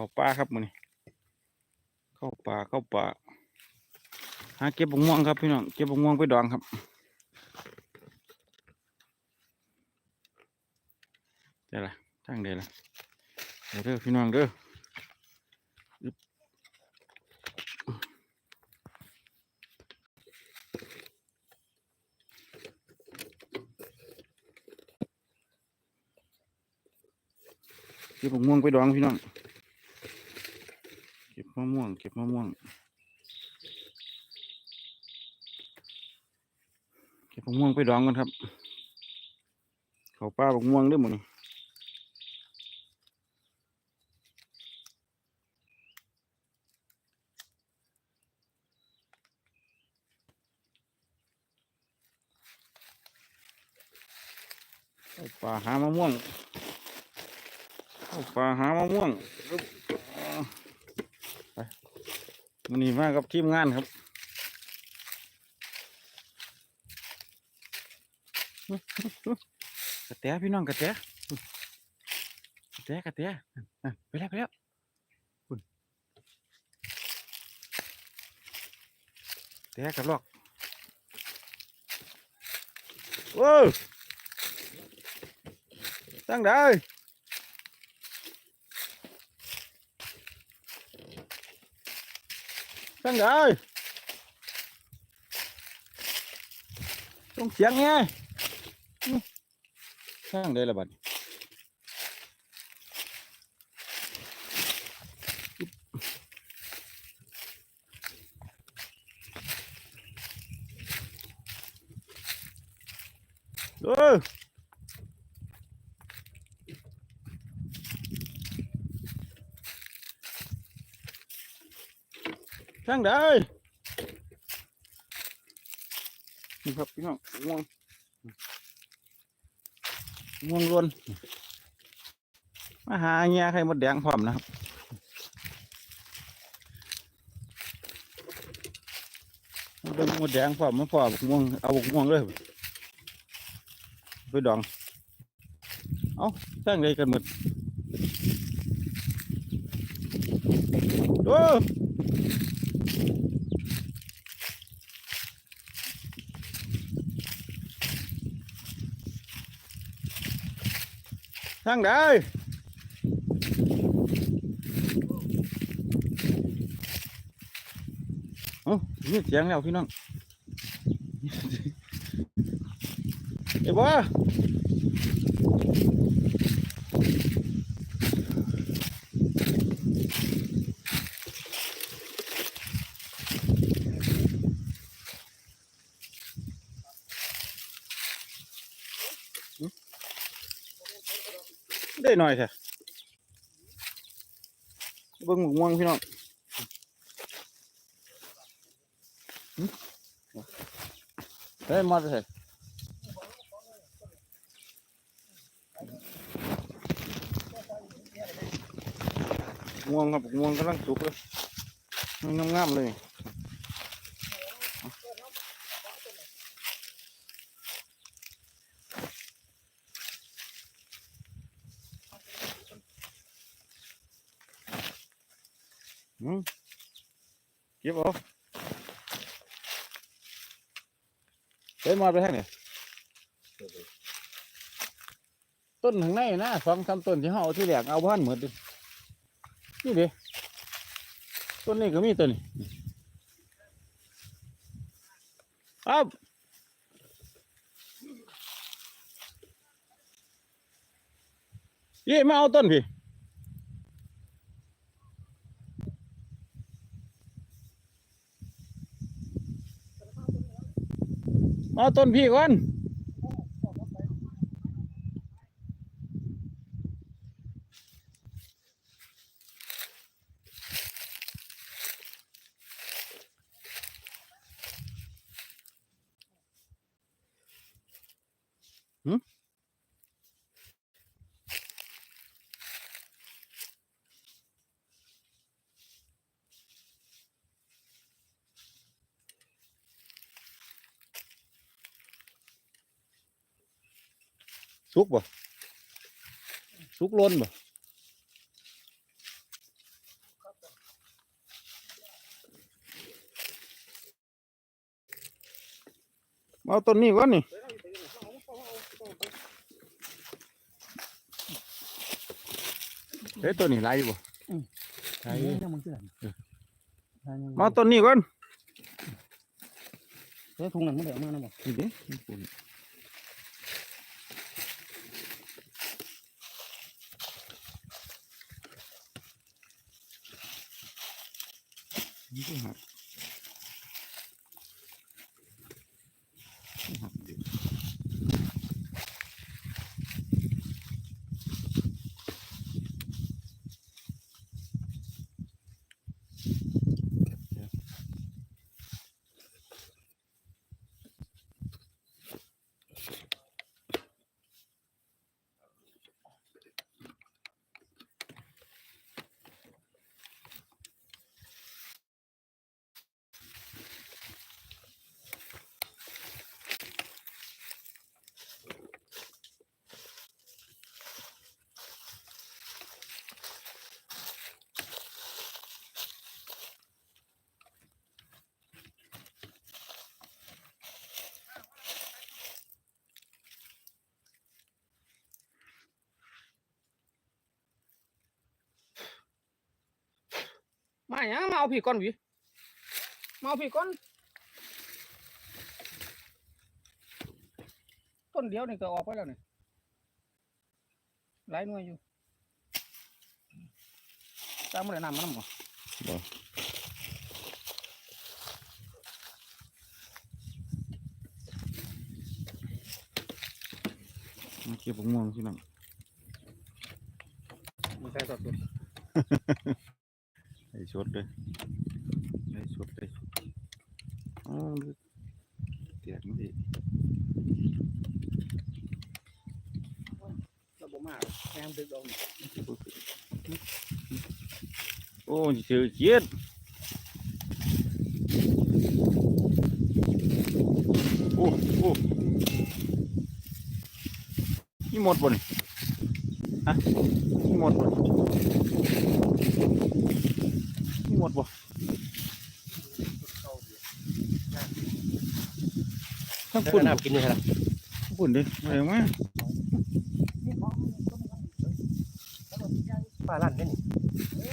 เข้าป่าครับมื้อนี้เข้าป่าเข้าป่าหาเก็บบักม่วงครับพี่น้องเก็บบักม่วงไปดองครับเดี๋ยวละทางเดี๋ยวละเดี๋ยวเด้อพี่น้องเด้อเก็บบักม่วงไปดองพี่น้อง มะม่วง เก็บมะม่วง เก็บมะม่วงไปดองกันครับ เขาป้าบักม่วงด้วยหมดนี่เข้าป่าหามะม่วงเขาป่าหามะม่วงอึ๊บไป มันนี่มากับทีมงานครับกระแตพี่น้องกระแตกระแตกระแตไปแล้วไปแล้วคุณแตกับลอกโอ้ยตั้งได้ ตั้งได้ต้องเสียงไง ช่างได้ละบัดนี้เออ ช่างได้นี่ครับพี่น้องง่วงง่วงรวนมาหาเงี้ยไข่มดแดงพร้อมนะครับมาเป็นมดแดงพร้อมมาพร้อมง่วงเอาบกม่วงเลยไปดองเอาสร้างไรกันหมดโอ้ สร้างได้เอามีเสียงแล้วพี่น้องเอ้ยบ่ ได้หน่อยแท้เบิ่งหมกม่วงพี่น้องหึเฮ้ยมาเถอะม่วงครับม่วงกำลังสุกเลยงามๆเลยอืม เก็บเอาเฮ้ยมาไปทางไหนต้นข้างในนะสองสามต้นที่เขาเอาที่แหลกเอาบ้านเหมือนดินี่ดิต้นนี้ก็มีต้นนี้ครับยี่มาเอาต้นพี่ มาเอต้นพี่ก่อน สุกบ่สุกล้นบ่มาต้นนี้ก่อนนี่เฮ้ยต้นนี้ไรบ่ไรมาต้นนี้ก่อนเฮ้ยทุงนั้นไม่ได้มานะบ่นี่ดิ นี่ปุ่น มาอย่างมาเอาผีก่อนหวิมาเอาผีก่อน ต้นเดียวนี่ก็ออกไปแล้วนี่หลายหน่วยอยู่ตามมาเลยนำมันนำบ่ มาเก็บบักม่วงพี่น้อง มันใส่สดไอ้ ชดเลยไอ้ชดไอ้ชดอ๋อเตียกมันดิระบบมากแอมดึกดอกนี่โอ้ยเจอเจี๊ยดโอ้โอ้นี่หมดบนฮะนี่หมดบน หมดบ่ทั้งแล้วปุ่นน้ำกินนี่ครับทั้งปุ่นดิมาเอามาปลาลั่นนี่นี่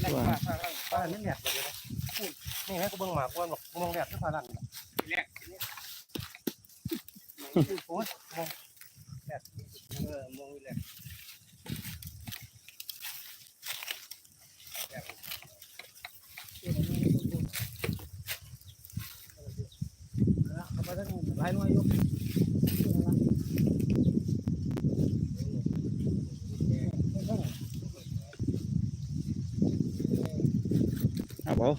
แหลกปลาปลาปลาลั่นนี่แหลกเลยนะนี่ให้กูเบิ่งหมากว่าบอกมองแหลกที่ปลาลั่นนี่แหลกโอ้ยมองเออมองนี่แหละเอาไปทั้งหลายหน่วยอยู่ เอ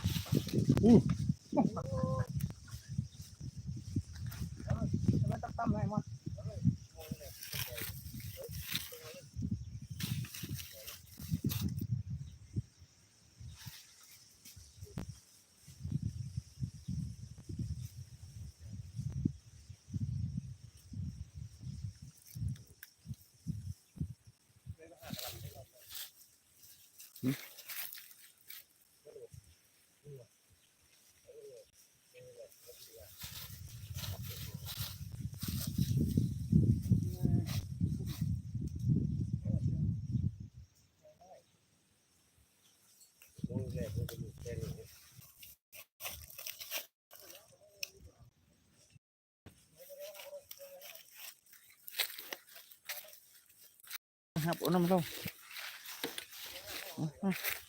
ครับ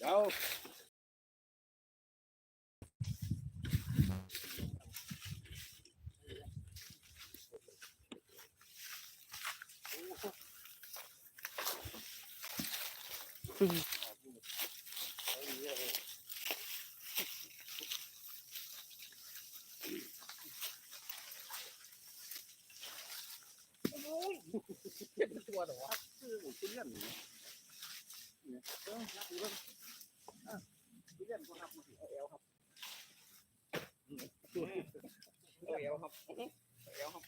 เ อาน้ำเราเจ้าเอาเอวครับเอาเอวครับ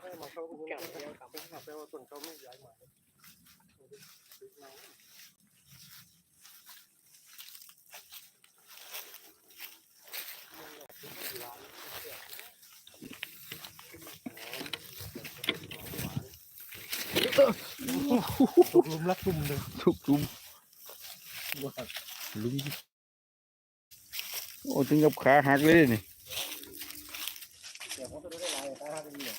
ให้มาเข้ากูแก่แล้วครับแปลว่าต้นเขาไม่ย้ายมา ตกหลุมรักกลุ่มเลยทุกลุมลุมโอ้ถึงกับขาหักเลยนี่ เดี๋ยวผมจะได้ลายตาเป็นเนี่ย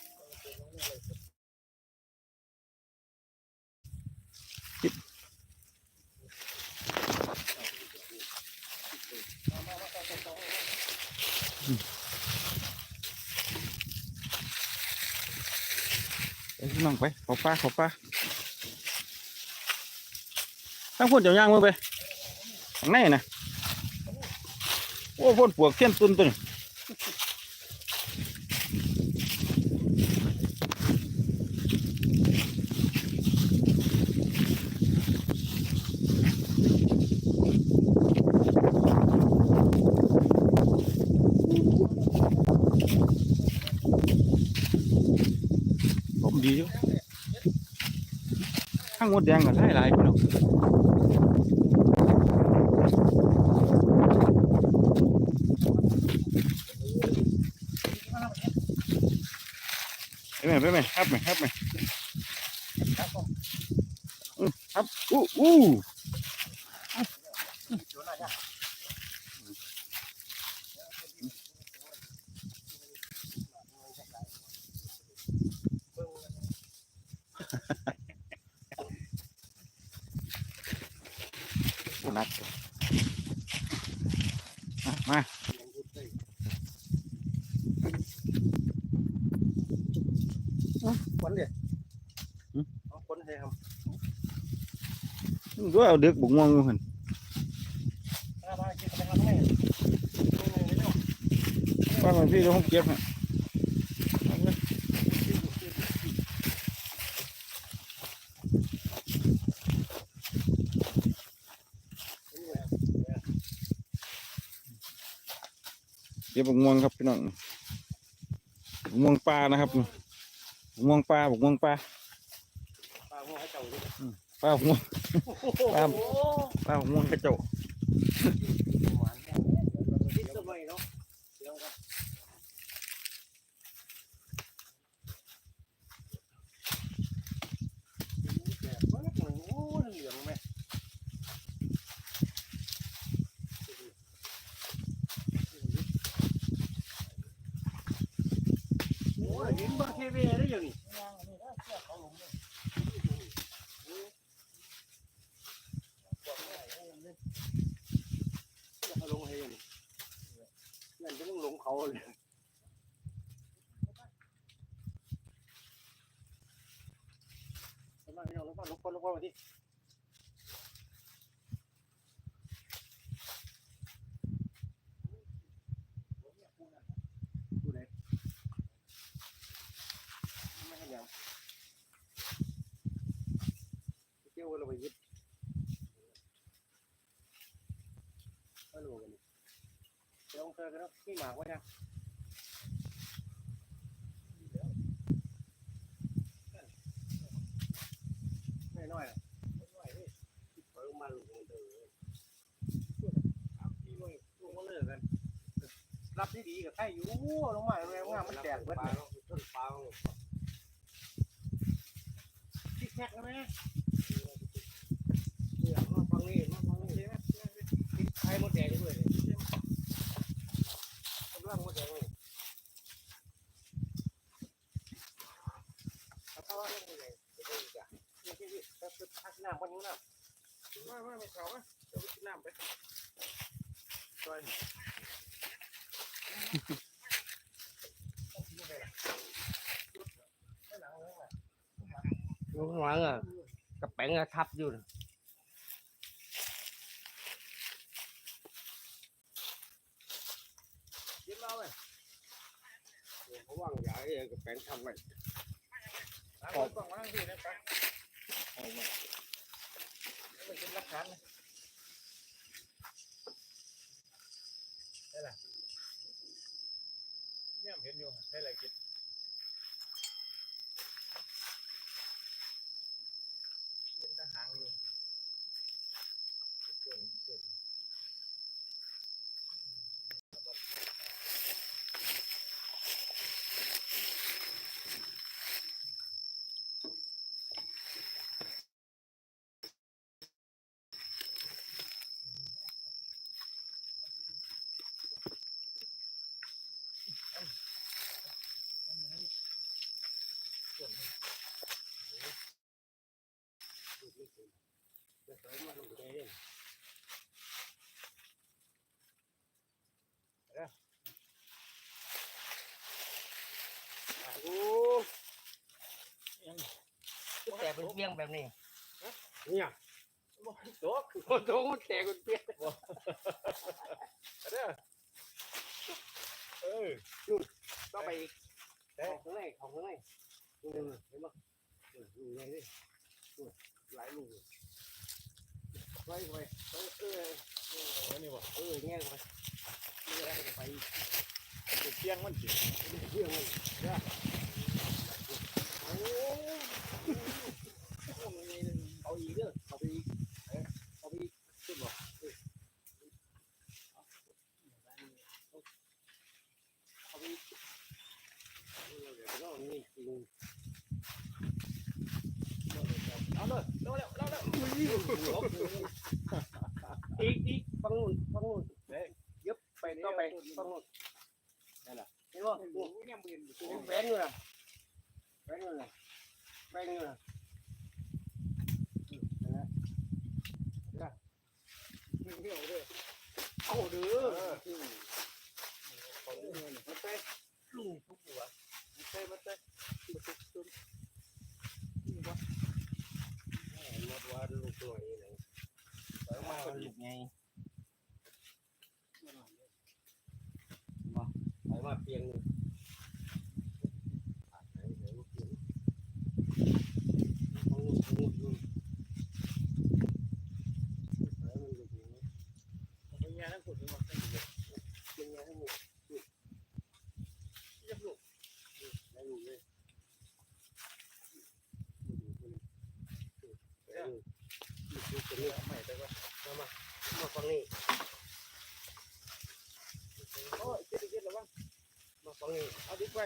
ไป พี่น้องไปขอป้าขอป้าทั้งพ่นเจ้าย่างมือไปข้างในนะโอ้พ่นปวกเทียนตุนตุนี้ ข้างมดแดงก็ได้หลายพี่น้องไปไหมไปไหมครับไหมครับไหมครับอู้อู้ หนักเลย มามาคนเดียวเอาคนให้ทด้วยเอาเด็กบุกงวงอยู่หันำถ้าบ้านกินไปทำให้ว่ามันพี่เดี๋ยวผมเก็บให้ บบุกงวงครับพี่น้องบุกงวงปลานะครับบุกงวงปลาบุกงวงปลาปลาหัวให้เจ้าดิปลาบุกงวงปลาปลาบุกงวงกระเจา หวานแน่คิดสมัยเนาะเดี๋ยวครับโอ้เหลืองไหมโอ้ยหินบักเทเวได้ยังนี่ เอาลงให้ยังนั่นจะต้องลงเขาเลยลงมาล งมาลงคนที่ดูไหนไม่ให้ยังเที่ยวเราไปยึดไม่รู้กันเดี๋ยวเธอกันพี่หมากไว้นะไม่น้อยนะน้อยนี่เปิดมาลูกมันเถอะพี่มึงลูกมันเลิกกัน รับที่ดีกับใครอยู่ลงมาแรงงามมันแตกเบิดเลยต้นปลาที่แท็กนะแม่เนี่ยมาฟังนี่มาฟังนี่ติดไข่มดแดงด้วยกำลังมดแดงเลยข้าว่าเรื่องมดแดงเดี๋ยวไปอีกอะนี่ที่ที่ถ้าจะพักน้ำวันนี้น้ำไม่ไม่ไม่เขาอะเดี๋ยวไปกินน้ำไปซอยลงหลังอะกระแป งอะทับอยู่กินเหล้าไหมเขาว่างยาเองกับแฟนทำไว้ขอบต้องว่างดีนะครับเอามาไม่เป็นหลักฐานนะได้ละเนี่ยเห็นอยู่ได้ไรกินเป็นทหารอยู่เกินเกิน จะใส่มาลงไปเองโอ้แต่เป็นเพียงแบบนี้เนี่ยบ่ตกโอ้โหมันแตกเป็นเปียกเด้อเออนู่นต้องไปอีกของข้างในของข้างในนู่นเห็นปะนู่นไงดินู่นหลายลูก ไปไปไปเออเออนี่วะเออแง่ไปนี่อะไรไปอีกเที่ยงมันสิเรื่องมันเด้อโอ้เอาอีกเด้อเอาไปอีกเอาไปอีกขึ้นบ่เอาไปเดี๋ยวเรานี่จริงเอาเลยเร็วเร็วเร็วเร็วอีก อีกฟังนู่นฟังนู่นยึบไปต่อไปฟังนู่นนั่นแหละเห็นป่ะนู่น เนี่ยมืออยู่ นู่นแบงอยู่นะแบงอยู่นะแบงอยู่นะเอาเด้อมันเต้ลุงทุกหัวมันเต้มันเต้รถว่าลูกตัวนี้เลยมาลูกไงไปมาเพียง มาฟังนี่โอ้ยเจ็ดเจ็ดแล้วมั้งมาฟังนี่เอาดิไป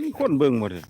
มีคนเบิ่งหมดเลย